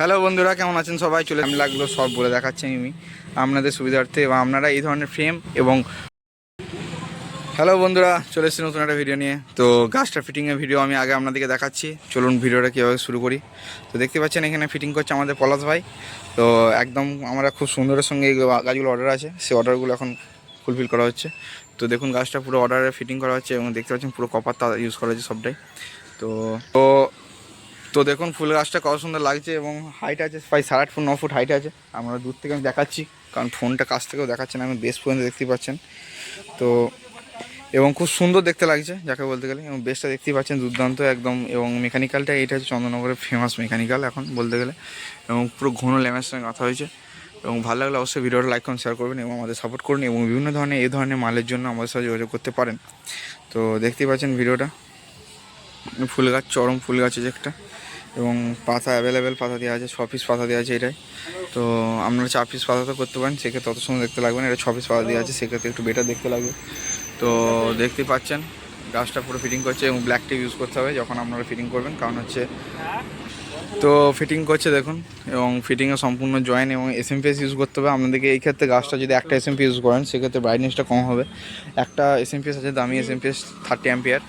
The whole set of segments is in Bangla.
হ্যালো বন্ধুরা, কেমন আছেন সবাই? চলে আমি লাগল সব বলে দেখাচ্ছি আমি আপনাদের সুবিধার্থে এবং আপনারা এই ধরনের ফ্রেম এবং হ্যালো বন্ধুরা, চলে এসেছি নতুন একটা ভিডিও নিয়ে। তো গাছটা ফিটিংয়ের ভিডিও আমি আগে আপনাদেরকে দেখাচ্ছি। চলুন ভিডিওটা কীভাবে শুরু করি। তো দেখতে পাচ্ছেন, এখানে ফিটিং করছে আমাদের পলাশ ভাই। তো একদম আমরা খুব সুন্দরের সঙ্গে গাছগুলো অর্ডার আছে, সেই অর্ডারগুলো এখন ফুলফিল করা হচ্ছে। তো দেখুন, গাছটা পুরো অর্ডারে ফিটিং করা হচ্ছে এবং দেখতে পাচ্ছেন পুরো কপার তার ইউজ করা হচ্ছে সবটাই। তো তো তো দেখুন ফুল গাছটা কত সুন্দর লাগছে এবং হাইট আছে, প্রায় সাড়ে আট ফুট, ন ফুট হাইট আছে। আমরা দূর থেকে আমি দেখাচ্ছি, কারণ ফোনটা কাছ থেকেও দেখাচ্ছে না, আমি বেশ পর্যন্ত দেখতে পাচ্ছেন। তো, এবং খুব সুন্দর দেখতে লাগছে, যাকে বলতে গেলে। এবং বেসটা দেখতেই পাচ্ছেন, দুর্দান্ত একদম। এবং মেকানিক্যালটা এটা হচ্ছে চন্দননগরের ফেমাস মেকানিক্যাল এখন, বলতে গেলে। এবং পুরো ঘন ল্যামের সঙ্গে কথা হয়েছে। এবং ভালো লাগলে অবশ্যই ভিডিওটা লাইক করুন শেয়ার করবেন এবং আমাদের সাপোর্ট করুন এবং বিভিন্ন ধরনের, এই ধরনের মালের জন্য আমাদের সাথে যোগাযোগ করতে পারেন। তো দেখতেই পাচ্ছেন ভিডিওটা। ফুল গাছ, চরম ফুল গাছ আছে একটা। এবং পাতা অ্যাভেলেবেল পাতা দেওয়া আছে, ছ পিস পাতা দেওয়া আছে এটাই তো আপনারা চার পিস পাতা তো করতে পারেন, সেক্ষেত্রে তত সুন্দর দেখতে লাগবে না, এটা ছ পিস পাতা দেওয়া আছে, সেক্ষেত্রে একটু বেটার দেখতে লাগবে। তো দেখতে পাচ্ছেন, গাছটা পুরো ফিটিং করছে এবং ব্ল্যাক টেপ ইউজ করতে হবে যখন আপনারা ফিটিং করবেন, কারণ হচ্ছে তো ফিটিং করছে দেখুন, এবং ফিটিংয়ে সম্পূর্ণ জয়েন এবং এস এম ইউজ করতে হবে। আপনাদেরকে এই ক্ষেত্রে গাছটা যদি একটা এস এম ইউজ করেন, সেক্ষেত্রে ব্রাইটনেসটা কম হবে। একটা এস এম আছে, দামি S M P S thirty ampere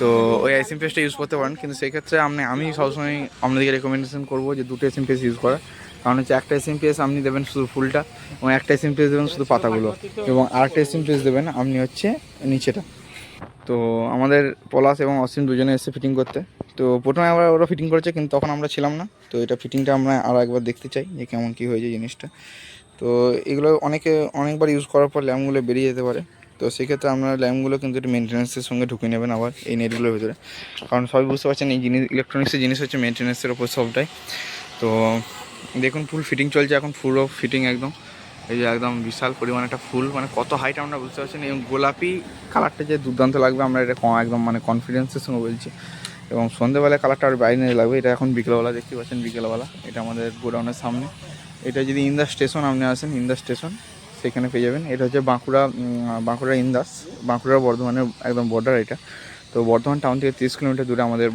তো ওই এস এম ইউজ করতে পারেন, কিন্তু সেক্ষেত্রে আপনি, আমি সবসময় আপনাদেরকে রেকমেন্ডেশন করব যে দুটো এস এম ইউজ করা। কারণ হচ্ছে একটা এস এম আপনি দেবেন শুধু ফুলটা এবং একটা এস এম দেবেন শুধু পাতাগুলো এবং আরেকটা এস এম দেবেন আপনি হচ্ছে নিচেটা। তো আমাদের পলাশ এবং অসীম দুজনে এসে ফিটিং করতে। তো প্রথমে আমরা ওরা ফিটিং করেছে, কিন্তু তখন আমরা ছিলাম না। তো এটা ফিটিংটা আমরা আরও একবার দেখতে চাই যে কেমন কী হয়েছে জিনিসটা। তো এগুলো অনেকে, অনেকবার ইউজ করার পর ল্যাম্পগুলো বেরিয়ে যেতে পারে। তো সেক্ষেত্রে আপনারা ল্যাম্পগুলো কিন্তু একটু মেনটেন্যান্সের সঙ্গে ঢুকে নেবেন আবার এই নেটগুলোর ভিতরে। কারণ সবাই বুঝতে পারছেন এই জিনিস ইলেকট্রনিক্সের জিনিস হচ্ছে মেনটেন্যান্সের ওপর সবটাই। তো দেখুন ফুল ফিটিং চলছে এখন ফুল অফ ফিটিং একদম। এই যে একদম বিশাল পরিমাণ একটা ফুল মানে কত হাইট আমরা বুঝতে পারছেন, এবং গোলাপি কালারটা যে দুর্দান্ত লাগবে, আমরা এটা একদম মানে কনফিডেন্সের সঙ্গে বলছি। এবং সন্ধ্যেবেলায় কালারটা আর বাইরে লাগবে, এটা এখন বিকেলবেলা দেখতে পাচ্ছেন, বিকেলবেলা। এটা আমাদের গোডাউনের সামনে। এটা যদি ইন্দাস স্টেশন আপনি আসেন ইন্দাস স্টেশন সেখানে পেয়ে যাবেন। এটা হচ্ছে বাঁকুড়া বাঁকুড়া ইন্দাস। বাঁকুড়া বর্ধমানের একদম বর্ডার এটা। তো বর্ধমান টাউন থেকে তিরিশ কিলোমিটার দূরে আমাদের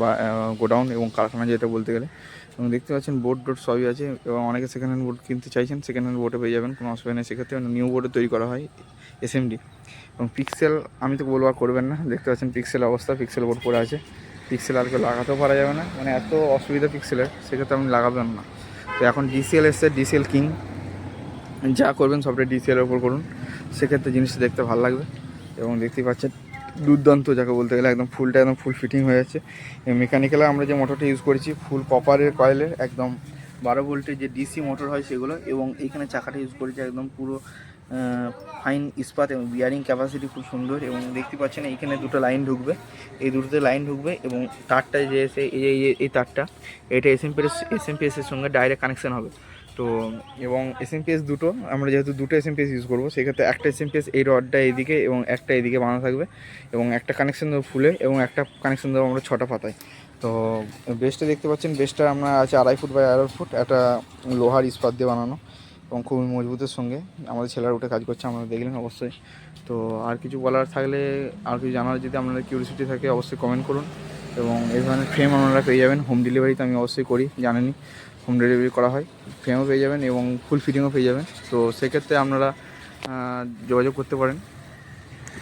গোডাউন এবং কারখানা যেটা বলতে গেলে। এবং দেখতে পাচ্ছেন বোর্ড টোড সবই আছে এবং অনেকে সেকেন্ড হ্যান্ড বোর্ড কিনতে চাইছেন সেকেন্ড হ্যান্ড বোর্ডে পেয়ে যাবেন, কোনো অসুবিধা নেই। সেক্ষেত্রে নিউ বোর্ডে তৈরি করা হয় এসএমডি এবং পিক্সেল আমি তো বলব আর করবেন না। দেখতে পাচ্ছেন পিক্সেল অবস্থা পিক্সেল বোর্ড পড়ে আছে। পিক্সেল আর কেউ লাগাতেও পারা যাবে না। মানে এত অসুবিধা পিক্সেলের সেক্ষেত্রে আপনি লাগাবেন না। তো এখন ডিসিএল এসছে ডিসিএল কিং যা করবেন সবটাই ডিসিএলের ওপর করুন। সেক্ষেত্রে জিনিসটা দেখতে ভালো লাগবে এবং দেখতেই পাচ্ছেন দুর্দান্ত যাকে বলতে গেলে একদম ফুলটা একদম ফুল ফিটিং হয়ে যাচ্ছে। মেকানিক্যালে আমরা যে মোটরটা ইউজ করেছি ফুল কপারের কয়েলের একদম বারো ভোল্টের যে ডিসি মোটর হয় সেগুলো এবং এইখানে চাকাটা ইউজ করেছি একদম পুরো ফাইন ইস্পাত এবং বিয়ারিং ক্যাপাসিটি খুব সুন্দর এবং দেখতে পাচ্ছেন এইখানে দুটো লাইন ঢুকবে। এই দুটোতে লাইন ঢুকবে এবং তারটা যে এসে, এই এই তারটা, এটা S M P S M P এর সঙ্গে ডাইরেক্ট কানেকশন হবে। তো, এবং এস এম পি এস দুটো, আমরা যেহেতু দুটো S M P S use করব, সেক্ষেত্রে একটা এস এম পি এস এই রডটা এইদিকে এবং একটা এইদিকে বাঁধা থাকবে, এবং একটা কানেকশন দেবো ফুলে, এবং একটা কানেকশন দেবো আমরা ছটা পাতায়। তো, বেসটা দেখতে পাচ্ছেন, বেসটা আমরা আছে আড়াই ফুট বাই আড়াই ফুট, একটা লোহার ইস্পাত দিয়ে বানানো, এবং খুবই মজবুতের সঙ্গে। আমাদের ছেলেরা উঠে কাজ করছে, আপনারা দেখলেন অবশ্যই। তো, আর কিছু বলার থাকলে, আর কিছু জানার যদি আপনাদের কিউরিসিটি থাকে, অবশ্যই কমেন্ট করুন, এবং এই ধরনের ফ্রেম আপনারা পেয়ে যাবেন। হোম ডেলিভারি তো আমি অবশ্যই করি, জানেনই। হোম ডেলিভারি করা হয়। ফ্রেমও পেয়ে যাবেন এবং ফুল ফিটিংও পেয়ে যাবেন। তো সেক্ষেত্রে আপনারা যোগাযোগ করতে পারেন।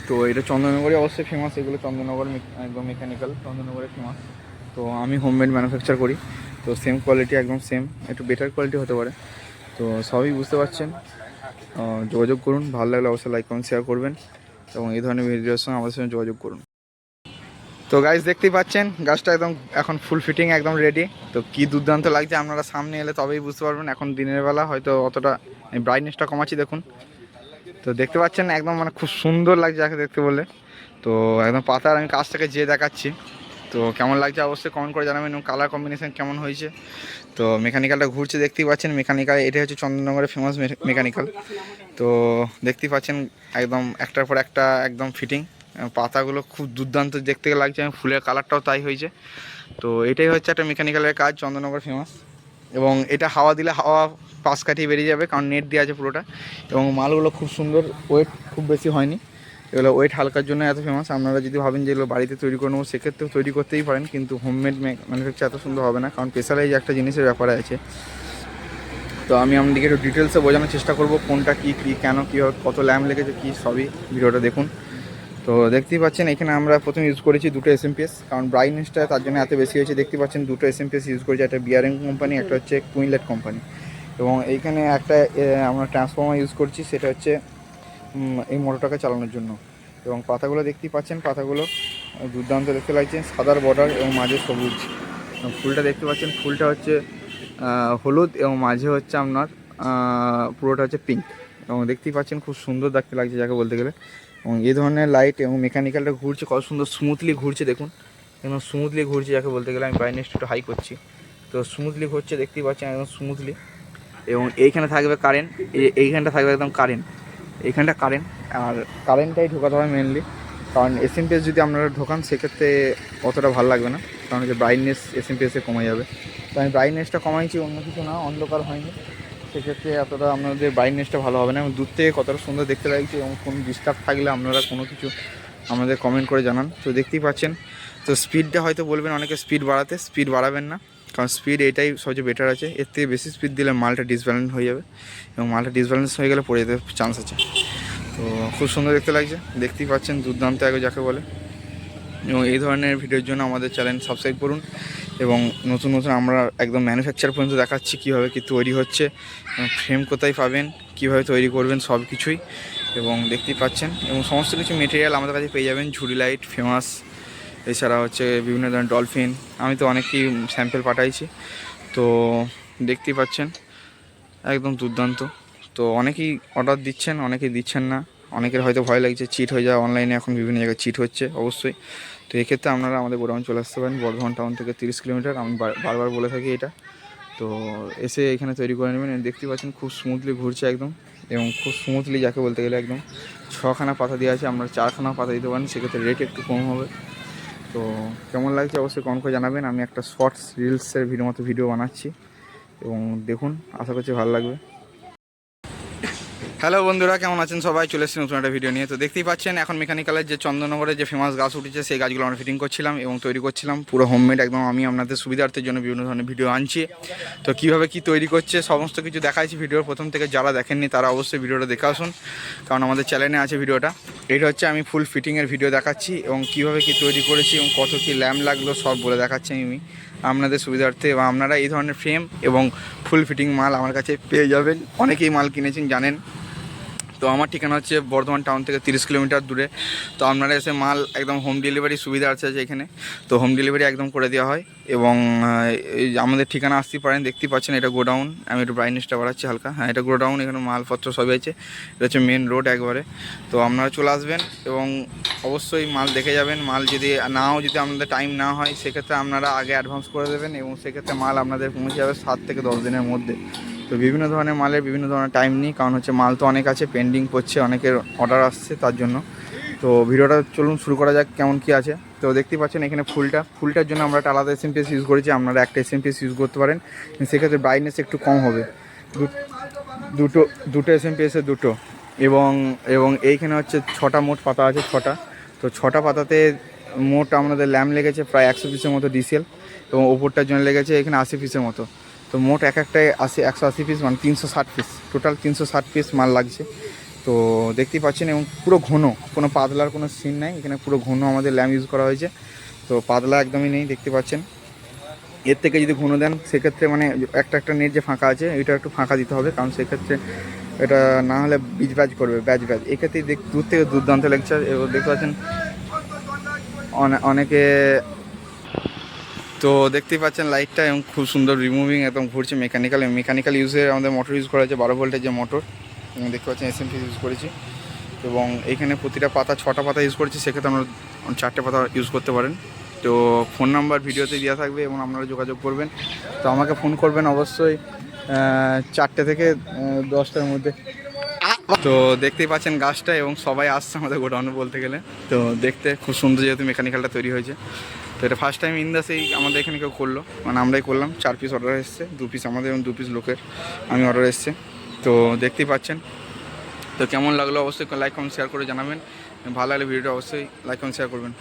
তো এটা চন্দননগরে অবশ্যই ফেমাস এগুলো চন্দননগর একদম মেকানিক্যাল চন্দননগরে ফেমাস তো আমি হোমমেড ম্যানুফ্যাকচার করি। তো সেম কোয়ালিটি একদম সেম একটু বেটার কোয়ালিটি হতে পারে। তো সবই বুঝতে পারছেন। যোগাযোগ করুন। ভালো লাগলে অবশ্যই লাইক কমেন্ট শেয়ার করবেন। এবং এই ধরনের ভিডিওর সঙ্গে আমাদের সঙ্গে যোগাযোগ করুন। তো গাছ দেখতেই পাচ্ছেন, গাছটা একদম এখন ফুল ফিটিং একদম রেডি তো কি দুর্দান্ত লাগছে আপনারা সামনে এলে তবেই বুঝতে পারবেন, এখন দিনের বেলা, হয়তো অতটা ব্রাইটনেসটা কমাচ্ছি, দেখুন। তো দেখতে পাচ্ছেন, একদম মানে খুব সুন্দর লাগছে যাকে দেখতে বলে। তো একদম পাতার আমি কাছ থেকে যেয়ে দেখাচ্ছি। তো কেমন লাগছে অবশ্যই কমেন্ট করে জানাবেন, এবং কালার কম্বিনেশান কেমন হয়েছে। তো মেকানিক্যালটা ঘুরছে, দেখতেই পাচ্ছেন মেকানিক্যাল এটা হচ্ছে চন্দননগরের ফেমাস মেকানিক্যাল তো দেখতেই পাচ্ছেন, একদম একটার পর একটা, একদম ফিটিং পাতাগুলো খুব দুর্দান্ত দেখতে লাগছে, এবং ফুলের কালারটাও তাই হয়েছে। তো এটাই হচ্ছে একটা মেকানিক্যালের কাজ, চন্দননগর ফেমাস এবং এটা হাওয়া দিলে হাওয়া পাশ কাটিয়ে বেরিয়ে যাবে, কারণ নেট দেওয়া আছে পুরোটা। এবং মালগুলো খুব সুন্দর ওয়েট খুব বেশি হয়নি। এগুলো ওয়েট হালকার জন্য এত ফেমাস আপনারা যদি ভাবেন যে এগুলো বাড়িতে তৈরি করে নেব, সেক্ষেত্রেও তৈরি করতেই পারেন, কিন্তু হোমমেড ম্যানুফ্যাকচার এত সুন্দর হবে না, কারণ স্পেশালাইজ একটা জিনিসের ব্যাপারে আছে। তো আমি আপনাদেরকে একটু ডিটেলসে বোঝানোর চেষ্টা করব, কোনটা কী কী, কেন, কীভাবে, কত ল্যাম্প লেগেছে, কী সবই ভিডিওটা দেখুন। তো দেখতেই পাচ্ছেন, এখানে আমরা প্রথমে ইউজ করেছি দুটো এসএমপিএস কারণ ব্রাইটনেসটা তার জন্য এত বেশি হয়েছে। দেখতে পাচ্ছেন, দুটো এসএমপিএস ইউজ করেছি, একটা বিয়ারিং কোম্পানি একটা হচ্ছে কুইনলেট কোম্পানি এবং এইখানে একটা আমরা ট্রান্সফর্মার ইউজ করছি, সেটা হচ্ছে এই মোটরটাকে চালানোর জন্য। এবং পাতাগুলো দেখতেই পাচ্ছেন, পাতাগুলো দুর্দান্ত দেখতে লাগছে, সাদার বর্ডার এবং মাঝে সবুজ। ফুলটা দেখতে পাচ্ছেন, ফুলটা হচ্ছে হলুদ এবং মাঝে হচ্ছে আপনার পুরোটা হচ্ছে পিঙ্ক এবং দেখতেই পাচ্ছেন, খুব সুন্দর দেখতে লাগছে যাকে বলতে গেলে। এবং এই ধরনের লাইট এবং মেকানিক্যালটা ঘুরছে, কত সুন্দর স্মুথলি ঘুরছে দেখুন। এবং স্মুথলি ঘুরছে, যাকে বলতে গেলে আমি ব্রাইটনেস একটু হাই করছি। তো স্মুথলি ঘুরছে, দেখতেই পাচ্ছেন একদম স্মুথলি এবং এইখানে থাকবে কারেন্ট এইখানটা থাকবে একদম কারেন্ট এইখানটা কারেন্ট আর কারেন্টটাই ঢোকাতে হবে মেনলি কারণ এসএমপিএস যদি আপনারা ঢোকান, সেক্ষেত্রে অতটা ভালো লাগবে না। কারণ হচ্ছে ব্রাইটনেস এসএমপিএসে কমে যাবে। তো আমি ব্রাইটনেসটা কমাইছি, অন্য কিছু না, অন্ধকার হয়নি। সেক্ষেত্রে এতটা আপনাদের ব্রাইটনেসটা ভালো হবে না এবং দূর থেকে কতটা সুন্দর দেখতে লাগছে এবং কোনো ডিস্টার্ব থাকলে আপনারা কোনো কিছু আমাদের কমেন্ট করে জানান। তো দেখতেই পাচ্ছেন, তো স্পিডটা হয়তো বলবেন অনেকে স্পিড বাড়াতে স্পিড বাড়াবেন না। কারণ স্পিড এটাই সবচেয়ে বেটার আছে। এর থেকে বেশি স্পিড দিলে মালটা ডিসব্যালেন্স হয়ে যাবে এবং মালটা ডিসব্যালেন্স হয়ে গেলে পড়ে যেতে চান্স আছে। তো খুব সুন্দর দেখতে লাগছে। দেখতেই পাচ্ছেন দুর্দান্ত আগে যাকে বলে। এবং এই ধরনের ভিডিওর জন্য আমাদের চ্যানেল সাবস্ক্রাইব করুন। এবং নতুন নতুন আমরা একদম ম্যানুফ্যাকচার পর্যন্ত দেখাচ্ছি কীভাবে কি তৈরি হচ্ছে ফ্রেম কোথায় পাবেন, কীভাবে তৈরি করবেন সব কিছুই, এবং দেখতেই পাচ্ছেন, এবং সমস্ত কিছু মেটেরিয়াল আমাদের কাছে পেয়ে যাবেন, ঝুড়ি লাইট ফেমাস এছাড়া হচ্ছে বিভিন্ন ধরনের ডলফিন আমি তো অনেকই স্যাম্পেল পাঠাইছি, তো দেখতেই পাচ্ছেন, একদম দুর্দান্ত, তো অনেকেই অর্ডার দিচ্ছেন, অনেকেই দিচ্ছেন না অনেকের হয়তো ভয় লাগছে চিট হয়ে যায় অনলাইনে এখন বিভিন্ন জায়গায় চিট হচ্ছে, অবশ্যই। তো এক্ষেত্রে আপনারা আমাদের গোডাউন চলে আসতে পারেন, বর্ধমান টাউন থেকে তিরিশ কিলোমিটার, আমি বারবার বলে থাকি এটা। তো এসে এখানে তৈরি করে নেবেন দেখতে পাচ্ছেন খুব স্মুথলি ঘুরছে একদম, এবং খুব স্মুথলি যাকে বলতে গেলে একদম ছখানা পাতা দেওয়া আছে, আমরা চারখানা পাতা দিতে পারেন, সেক্ষেত্রে রেট একটু কম হবে। তো কেমন লাগছে অবশ্যই কম করে জানাবেন, আমি একটা শর্টস রিলসের ভিডিও মতো ভিডিও বানাচ্ছি, এবং দেখুন, আশা করছি ভালো লাগবে। হ্যালো বন্ধুরা, কেমন আছেন সবাই? চলে এসেছি নতুন একটা ভিডিও নিয়ে। তো দেখতেই পাচ্ছেন, এখন মেকানিক্যালের যে চন্দননগরের যে ফেমাস গাছ উঠেছে, সেই গাছগুলো আমরা ফিটিং করছিলাম এবং তৈরি করছিলাম। পুরো হোমমেড একদম আমি আপনাদের সুবিধার্থের জন্য বিভিন্ন ধরনের ভিডিও আনছি। তো কীভাবে কি তৈরি করছে, সমস্ত কিছু দেখাইছি ভিডিওর প্রথম থেকে। যারা দেখেননি, তারা অবশ্যই ভিডিওটা দেখে আসুন। কারণ আমাদের চ্যানেলে আছে ভিডিওটা। এটা হচ্ছে আমি ফুল ফিটিংয়ের ভিডিও দেখাচ্ছি এবং কীভাবে কি তৈরি করেছি এবং কত কি ল্যাম্প লাগল, সব বলে দেখাচ্ছি আমি আপনাদের সুবিধার্থে। এবং আপনারা এই ধরনের ফ্রেম এবং ফুল ফিটিং মাল আমার কাছে পেয়ে যাবেন। অনেকেই মাল কিনেছেন, জানেন। তো আমার ঠিকানা হচ্ছে বর্ধমান টাউন থেকে তিরিশ কিলোমিটার দূরে। তো আপনারা এসে মাল একদম হোম ডেলিভারি সুবিধা আছে এখানে। তো হোম ডেলিভারি একদম করে দেওয়া হয় এবং আমাদের ঠিকানা আসতেই পারেন, দেখতেই পাচ্ছেন এটা গোডাউন। আমি একটু ব্রাইটনেসটা বাড়াচ্ছি হালকা। হ্যাঁ এটা গোডাউন, এখানে মালপত্র সবই আছে। এটা হচ্ছে মেন রোড একবারে। তো আপনারা চলে আসবেন এবং অবশ্যই মাল দেখে যাবেন। মাল যদি নাও, যদি আপনাদের টাইম না হয়, সেক্ষেত্রে আপনারা আগে অ্যাডভান্স করে দেবেন এবং সেক্ষেত্রে মাল আপনাদের পৌঁছে যাবে সাত থেকে দশ দিনের মধ্যে। তো বিভিন্ন ধরনের মালের বিভিন্ন ধরনের টাইম নিই, কারণ হচ্ছে মাল তো অনেক আছে পেন্ডিং করছে অনেকের অর্ডার আসছে তার জন্য। তো ভিডিওটা চলুন শুরু করা যাক, কেমন কি আছে। তো দেখতেই পাচ্ছেন এখানে ফুলটা। ফুলটার জন্য আমরা একটা আলাদা এসএমপিএস ইউজ করেছি, আপনারা একটা এসএমপিএস ইউজ করতে পারেন। সেক্ষেত্রে ব্রাইটনেস একটু কম হবে। দুটো দুটো এসএমপিএসের দুটো। এবং এবং এইখানে হচ্ছে ছটা মোট পাতা আছে, ছটা। তো ছটা পাতাতে মোট আমাদের ল্যাম্প লেগেছে প্রায় একশো পিসের মতো ডিসেল এবং ওপরটার জন্য লেগেছে এখানে আশি পিসের মতো। তো মোট এক একটায় আশি, একশো আশি পিস মানে তিনশো ষাট পিস টোটাল তিনশো ষাট পিস মাল লাগছে। তো দেখতেই পাচ্ছেন, এবং পুরো ঘন, কোনো পাতলার কোনো সিন নাই। এখানে পুরো ঘন আমাদের ল্যাম্প ইউজ করা হয়েছে। তো পাতলা একদমই নেই, দেখতে পাচ্ছেন। এর থেকে যদি ঘন দেন, সেক্ষেত্রে মানে একটা একটা নেট যে ফাঁকা আছে, এটা একটু ফাঁকা দিতে হবে। কারণ সেক্ষেত্রে এটা না হলে বিজ ব্যাজ করবে, ব্যাজ ব্যাজ। এক্ষেত্রে দেখ দূর থেকে দুর্দান্ত লেগছে দেখতে পাচ্ছেন অনেকে তো দেখতেই পাচ্ছেন লাইটটা এবং খুব সুন্দর রিমুভিং একদম ঘুরছে মেকানিক্যাল মেকানিক্যাল ইউজে আমাদের মোটর ইউজ করা হয়েছে, বারো ভোল্টের যে মোটর দেখতে পাচ্ছেন এসএমপি ইউজ করেছি। এবং এখানে প্রতিটা পাতা, ছটা পাতা ইউজ করেছি, সেক্ষেত্রে আমরা চারটে পাতা ইউজ করতে পারেন। তো ফোন নাম্বার ভিডিওতে দেওয়া থাকবে এবং আপনারা যোগাযোগ করবেন। তো আমাকে ফোন করবেন অবশ্যই চারটে থেকে দশটার মধ্যে। তো দেখতেই পাচ্ছেন গাছটা এবং সবাই আসছে আমাদের গোডাউনে বলতে গেলে। তো দেখতে খুব সুন্দর যেহেতু মেকানিক্যালটা তৈরি হয়েছে। তো এটা ফার্স্ট টাইম ইন্দাসেই আমাদের এখানে কেউ করল। মানে আমরাই করলাম, চার পিস অর্ডার এসছে, দু পিস আমাদের এবং দু পিস লোকের আমি অর্ডার এসছে। তো দেখতেই পাচ্ছেন। তো কেমন লাগল অবশ্যই লাইক কমেন্ট শেয়ার করে জানাবেন। ভালো লাগলে ভিডিওটা অবশ্যই লাইক কমেন্ট শেয়ার করবেন।